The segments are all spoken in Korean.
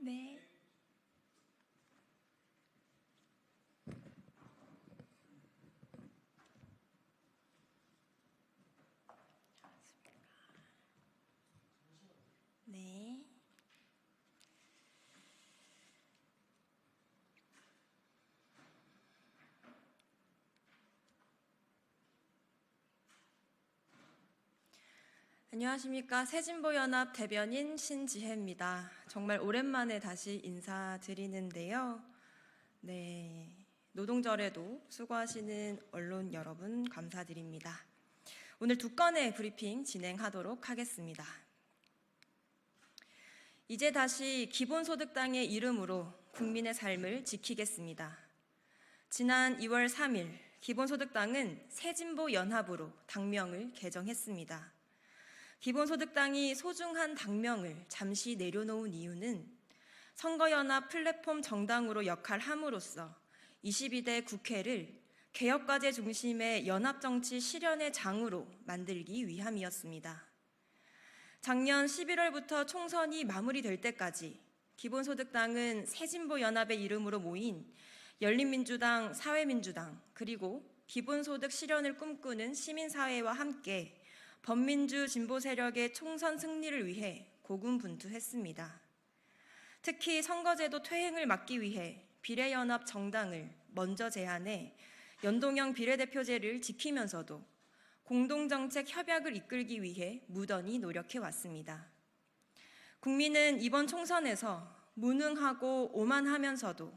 네. 네. 안녕하십니까. 새진보연합 대변인 신지혜입니다. 정말 오랜만에 다시 인사드리는데요. 네. 노동절에도 수고하시는 언론 여러분 감사드립니다. 오늘 두 건의 브리핑 진행하도록 하겠습니다. 이제 다시 기본소득당의 이름으로 국민의 삶을 지키겠습니다. 지난 2월 3일 기본소득당은 새진보 연합으로 당명을 개정했습니다. 기본소득당이 소중한 당명을 잠시 내려놓은 이유는 선거연합 플랫폼 정당으로 역할함으로써 22대 국회를 개혁과제 중심의 연합정치 실현의 장으로 만들기 위함이었습니다. 작년 11월부터 총선이 마무리될 때까지 기본소득당은 새진보 연합의 이름으로 모인 열린민주당, 사회민주당, 그리고 기본소득 실현을 꿈꾸는 시민사회와 함께 범민주 진보 세력의 총선 승리를 위해 고군분투했습니다. 특히 선거제도 퇴행을 막기 위해 비례연합 정당을 먼저 제안해 연동형 비례대표제를 지키면서도 공동정책 협약을 이끌기 위해 무던히 노력해 왔습니다. 국민은 이번 총선에서 무능하고 오만하면서도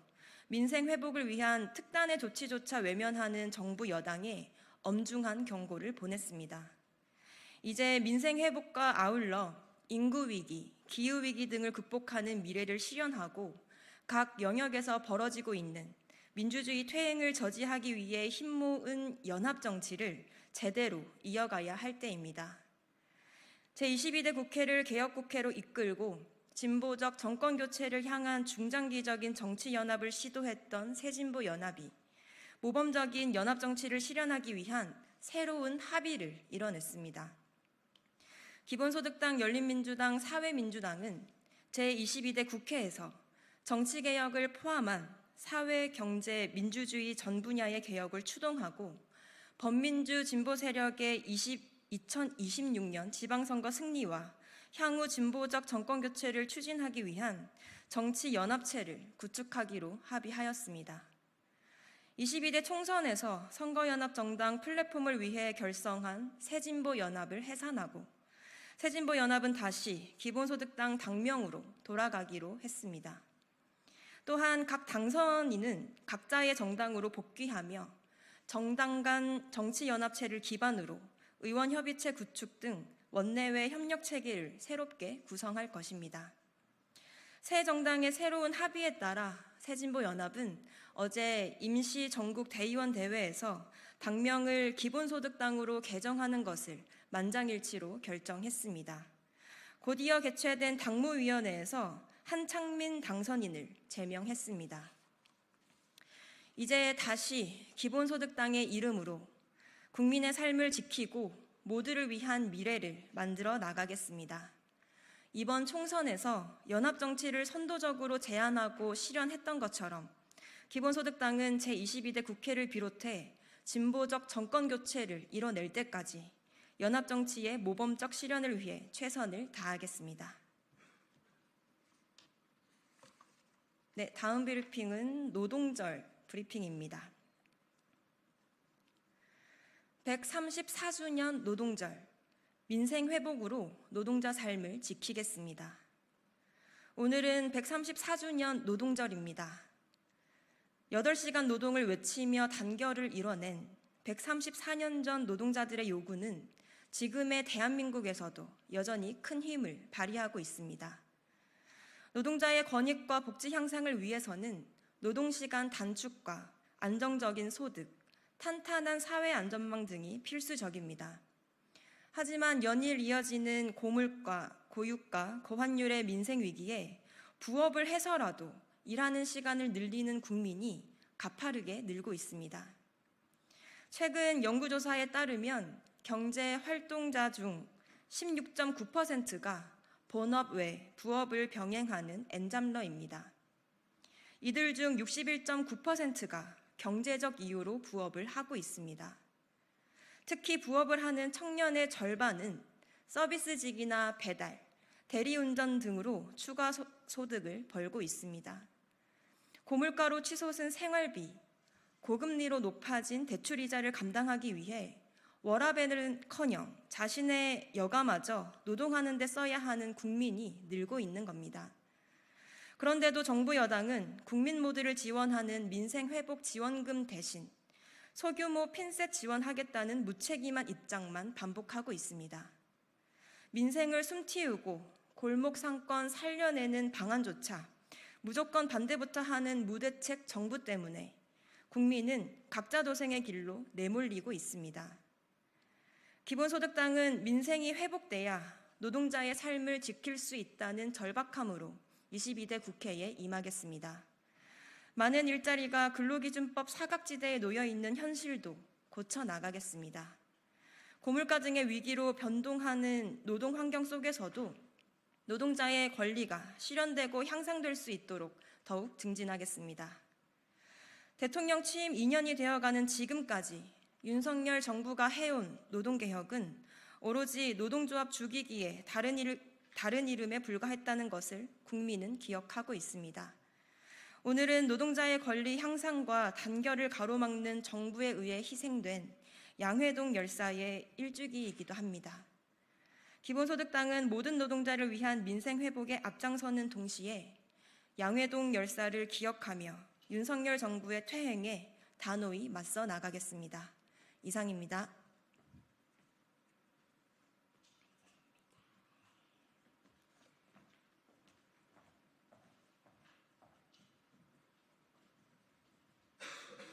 민생 회복을 위한 특단의 조치조차 외면하는 정부 여당에 엄중한 경고를 보냈습니다. 이제 민생 회복과 아울러 인구 위기, 기후 위기 등을 극복하는 미래를 실현하고 각 영역에서 벌어지고 있는 민주주의 퇴행을 저지하기 위해 힘모은 연합 정치를 제대로 이어가야 할 때입니다. 제22대 국회를 개혁국회로 이끌고 진보적 정권 교체를 향한 중장기적인 정치 연합을 시도했던 새진보 연합이 모범적인 연합 정치를 실현하기 위한 새로운 합의를 이뤄냈습니다. 기본소득당, 열린민주당, 사회민주당은 제22대 국회에서 정치개혁을 포함한 사회, 경제, 민주주의 전 분야의 개혁을 추동하고 범민주 진보 세력의 20, 2026년 지방선거 승리와 향후 진보적 정권 교체를 추진하기 위한 정치 연합체를 구축하기로 합의하였습니다. 22대 총선에서 선거연합 정당 플랫폼을 위해 결성한 새진보 연합을 해산하고 새진보 연합은 다시 기본소득당 당명으로 돌아가기로 했습니다. 또한 각 당선인은 각자의 정당으로 복귀하며 정당 간 정치연합체를 기반으로 의원협의체 구축 등 원내외 협력 체계를 새롭게 구성할 것입니다. 새 정당의 새로운 합의에 따라 새진보 연합은 어제 임시 전국 대의원 대회에서 당명을 기본소득당으로 개정하는 것을 만장일치로 결정했습니다. 곧이어 개최된 당무위원회에서 한창민 당선인을 제명했습니다. 이제 다시 기본소득당의 이름으로 국민의 삶을 지키고 모두를 위한 미래를 만들어 나가겠습니다. 이번 총선에서 연합정치를 선도적으로 제안하고 실현했던 것처럼 기본소득당은 제22대 국회를 비롯해 진보적 정권 교체를 이뤄낼 때까지 연합 정치의 모범적 실현을 위해 최선을 다하겠습니다. 네, 다음 브리핑은 노동절 브리핑입니다. 134주년 노동절, 민생 회복으로 노동자 삶을 지키겠습니다. 오늘은 134주년 노동절입니다. 8시간 노동을 외치며 단결을 이뤄낸 134년 전 노동자들의 요구는 지금의 대한민국에서도 여전히 큰 힘을 발휘하고 있습니다. 노동자의 권익과 복지 향상을 위해서는 노동시간 단축과 안정적인 소득, 탄탄한 사회 안전망 등이 필수적입니다. 하지만 연일 이어지는 고물가, 고유가, 고환율의 민생 위기에 부업을 해서라도 일하는 시간을 늘리는 국민이 가파르게 늘고 있습니다. 최근 연구조사에 따르면 경제 활동자 중 16.9%가 본업 외 부업을 병행하는 엔잡러입니다. 이들 중 61.9%가 경제적 이유로 부업을 하고 있습니다. 특히 부업을 하는 청년의 절반은 서비스직이나 배달, 대리운전 등으로 추가 소- 소득을 벌고 있습니다. 고물가로 치솟은 생활비, 고금리로 높아진 대출 이자를 감당하기 위해 워라벨은커녕 자신의 여가마저 노동하는 데 써야 하는 국민이 늘고 있는 겁니다. 그런데도 정부 여당은 국민 모두를 지원하는 민생 회복 지원금 대신 소규모 핀셋 지원하겠다는 무책임한 입장만 반복하고 있습니다. 민생을 숨 틔우고 골목 상권 살려내는 방안조차 무조건 반대부터 하는 무대책 정부 때문에 국민은 각자 도생의 길로 내몰리고 있습니다. 기본소득당은 민생이 회복돼야 노동자의 삶을 지킬 수 있다는 절박함으로 22대 국회에 임하겠습니다. 많은 일자리가 근로기준법 사각지대에 놓여 있는 현실도 고쳐 나가겠습니다. 고물가 등의 위기로 변동하는 노동 환경 속에서도 노동자의 권리가 실현되고 향상될 수 있도록 더욱 증진하겠습니다. 대통령 취임 2년이 되어가는 지금까지 윤석열 정부가 해온 노동개혁은 오로지 노동조합 죽이기에 다른, 일, 다른 이름에 불과했다는 것을 국민은 기억하고 있습니다. 오늘은 노동자의 권리 향상과 단결을 가로막는 정부에 의해 희생된 양회동 열사의 일주기이기도 합니다. 기본소득당은 모든 노동자를 위한 민생 회복에 앞장서는 동시에 양회동 열사를 기억하며 윤석열 정부의 퇴행에 단호히 맞서 나가겠습니다. 이상입니다.